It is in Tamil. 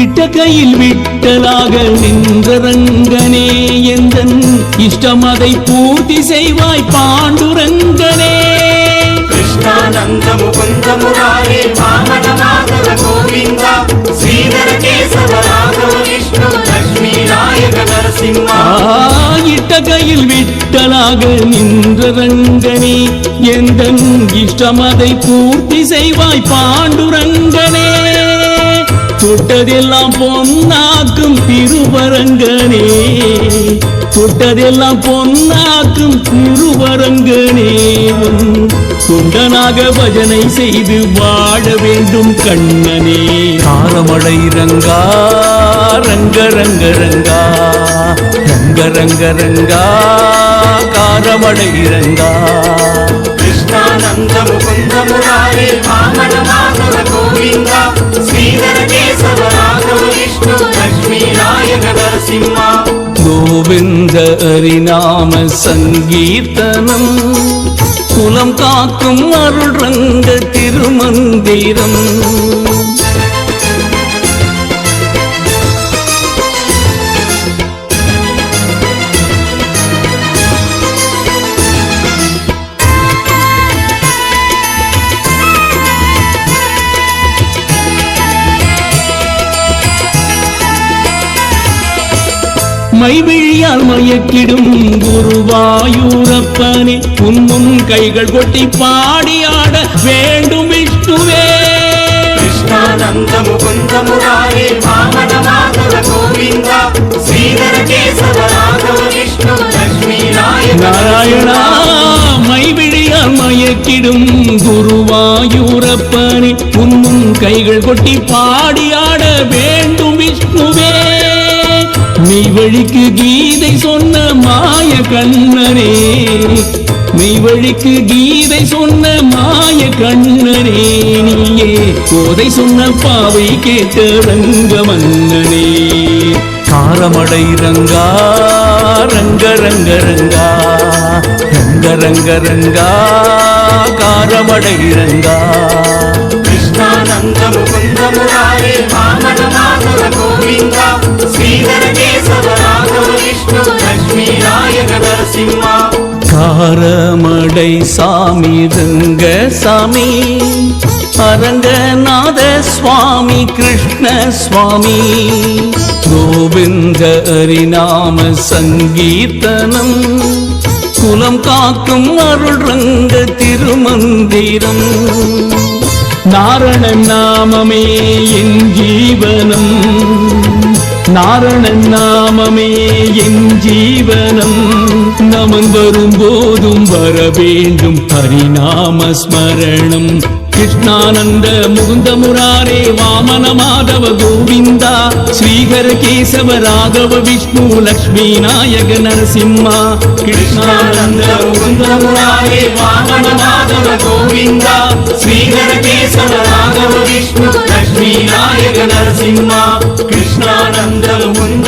விட்ட கையில் விட்டலாக நின்றரங்கனே எந்தன் இஷ்டம் அதை பூர்த்தி செய்வாய் பாண்டுரங்கனே. கிருஷ்ணானந்த முகுந்த முராரே வாமன மாதவ கோவிந்தா ஸ்ரீதர கேசவ ராகவ விஷ்ணு லக்ஷ்மி நாயக இட்ட கையில் விட்டலாக நின்றரங்கனே எந்தன் இஷ்டம் அதை பூர்த்தி செய்வாய் பாண்டுரங்க தொட்டதெல்லாம் பொன்னாக்கும் திருவரங்கனே. தொட்டதெல்லாம் பொன்னாக்கும் திருவரங்கனே. தொண்டனாக பஜனை செய்து வாழ வேண்டும் கண்ணனே. காரமழை ரங்கா ரங்க ரங்க ரங்கா. ரங்க ரங்க ரங்கா காரமழை ரங்கா. கிருஷ்ணானந்த கோவிந்தா ஸ்ரீதரகே నరసింహ கோவிந்த ஹரிநாம சங்கீர்த்தனம் குலம் காக்கும் அருள் ரங்க திருமந்திரம் மைவிழியால் மயக்கிடும் குருவாயூரப்பனே உன் முன் கைகள் கொட்டி பாடி ஆட வேண்டும் விஷ்ணுவே. கிருஷ்ணானந்த முகுந்த முராரே வாமன மாதவ கோவிந்தா ஸ்ரீதர கேசவ ராகவ மயக்கிடும் குருவாயூரப்பனே உன் கைகள் கொட்டி பாடி வேண்டும் விஷ்ணுவே மெய்வழிக்கு கீதை சொன்ன மாய கண்ணனே. மெய்வழிக்கு கீதை சொன்ன மாய கண்ணனே. நீயே கோதை சொன்ன பாவை கேட்ட ரங்க மன்னனே. காரமடை ரங்கா ரங்க ரங்க ரங்கா ரங்க ரங்க ரங்கா காரமடை ரங்கா கிருஷ்ணா ரங்க முகுந்த மாமன மாமன கோவிந்தா ஸ்ரீதரகே காரமடை சாமி ரங்க சாமி. அரங்கநாத சுவாமி கிருஷ்ண சுவாமி. கோவிந்த ஹரிநாம சங்கீர்த்தனம். குலம் காக்கும் அருள் ரங்க திருமந்திரம். நாரண நாமமே என் ஜீவனம். நாரண நாமமே என் ஜீவனம். நாமம் வரும் போதும் வர வேண்டும். ஹரிநாம ஸ்மரணம். கிருஷ்ணானந்த முகுந்த முராரே வாமன மாதவ கோவிந்தா. ஸ்ரீகர கேசவ ராகவ விஷ்ணு லக்ஷ்மி நாயக நரசிம்மா. கிருஷ்ணானந்த முகுந்த முராரே வாமன மாதவ கோவிந்தா. ஸ்ரீகர கேசவ ராகவ விஷ்ணு லக்ஷ்மி நாயக நரசிம்மா. கிருஷ்ணானந்த முகுந்த